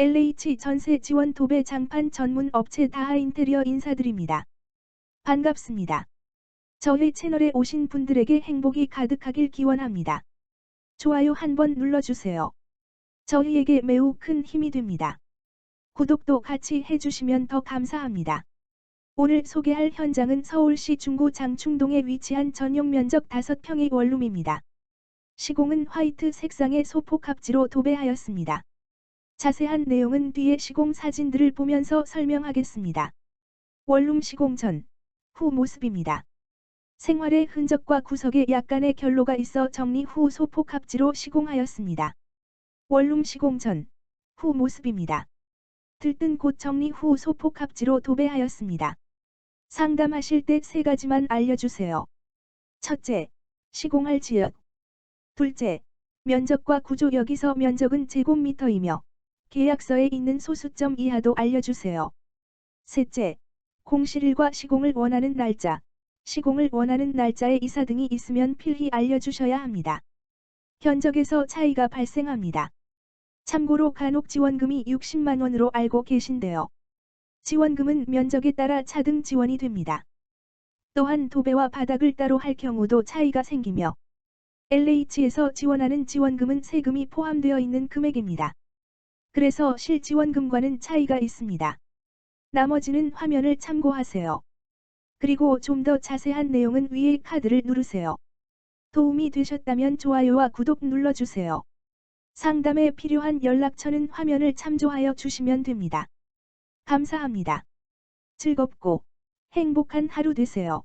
LH 전세 지원 도배 장판 전문 업체 다하 인테리어 인사드립니다. 반갑습니다. 저희 채널에 오신 분들에게 행복이 가득하길 기원합니다. 좋아요 한번 눌러주세요. 저희에게 매우 큰 힘이 됩니다. 구독도 같이 해주시면 더 감사합니다. 오늘 소개할 현장은 서울시 중구 장충동에 위치한 전용 면적 5평의 원룸입니다. 시공은 화이트 색상의 소폭 합지로 도배하였습니다. 자세한 내용은 뒤에 시공 사진들을 보면서 설명하겠습니다. 원룸 시공 전, 후 모습입니다. 생활의 흔적과 구석에 약간의 결로가 있어 정리 후 소폭 합지로 시공하였습니다. 원룸 시공 전, 후 모습입니다. 들뜬 곳 정리 후 소폭 합지로 도배하였습니다. 상담하실 때 세 가지만 알려주세요. 첫째, 시공할 지역. 둘째, 면적과 구조 여기서 면적은 제곱미터이며 계약서에 있는 소수점 이하도 알려주세요. 셋째, 공실일과 시공을 원하는 날짜, 시공을 원하는 날짜에 이사 등이 있으면 필히 알려주셔야 합니다. 견적에서 차이가 발생합니다. 참고로 간혹 지원금이 60만원으로 알고 계신데요. 지원금은 면적에 따라 차등 지원이 됩니다. 또한 도배와 바닥을 따로 할 경우도 차이가 생기며 LH에서 지원하는 지원금은 세금이 포함되어 있는 금액입니다. 그래서 실지원금과는 차이가 있습니다. 나머지는 화면을 참고하세요. 그리고 좀 더 자세한 내용은 위의 카드를 누르세요. 도움이 되셨다면 좋아요와 구독 눌러주세요. 상담에 필요한 연락처는 화면을 참조하여 주시면 됩니다. 감사합니다. 즐겁고 행복한 하루 되세요.